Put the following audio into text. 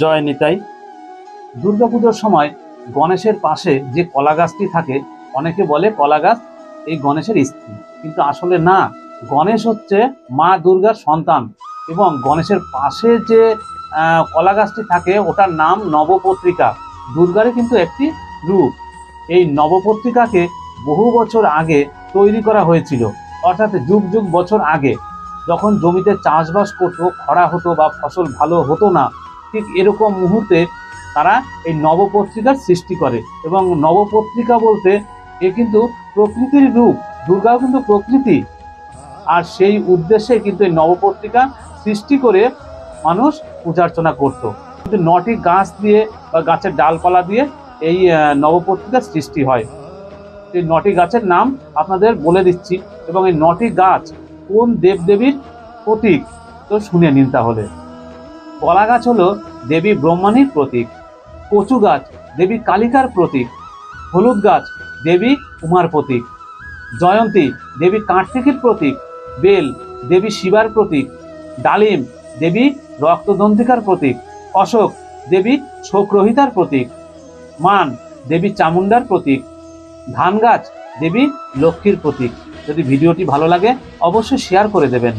জয় নিতাই দুর্গাপুজোর সময় গণেশের পাশে যে কলা গাছটি থাকে, অনেকে বলে কলা গাছ এই গণেশের স্ত্রী। কিন্তু আসলে না, গণেশ হচ্ছে মা দুর্গার সন্তান এবং গণেশের পাশে যে কলা গাছটি থাকে, ওটার নাম নবপত্রিকা। দুর্গারই কিন্তু একটি রূপ। এই নবপত্রিকাকে বহু বছর আগে তৈরি করা হয়েছিল। অর্থাৎ যুগ যুগ বছর আগে। যখন জমিতে চাষবাস করতো, খরা হতো বা ফসল ভালো হতো না ঠিক এরকম মুহূর্তে তারা এই নবপত্রিকার সৃষ্টি করে এবং নবপত্রিকা বলতে এ কিন্তু প্রকৃতির রূপ, দুর্গাও কিন্তু প্রকৃতি। আর সেই উদ্দেশ্যে কিন্তু এই নবপত্রিকা সৃষ্টি করে মানুষ পূজার্চনা করত। কিন্তু নটি গাছ দিয়ে বা গাছের ডালপালা দিয়ে এই নবপত্রিকার সৃষ্টি হয়। এই নটি গাছের নাম আপনাদের বলে দিচ্ছি এবং এই নটি গাছ কোন দেবদেবীর প্রতীক? তো শুনে নিন তাহলে। কলা গাছ হলো দেবী ব্রহ্মণীর প্রতীক, কচু গাছ দেবী কালিকার প্রতীক, হলুদ গাছ দেবী উমার প্রতীক, জয়ন্তী দেবী কার্তিকের প্রতীক, বেল দেবী শিবার প্রতীক, ডালিম দেবী রক্তদন্তিকার প্রতীক, অশোক দেবী শোকরহিতার প্রতীক, মান দেবী চামুন্ডার প্রতীক ধান গাছ দেবী লক্ষ্মীর প্রতীক। যদি ভিডিওটি ভালো লাগে, অবশ্যই শেয়ার করে দেবেন।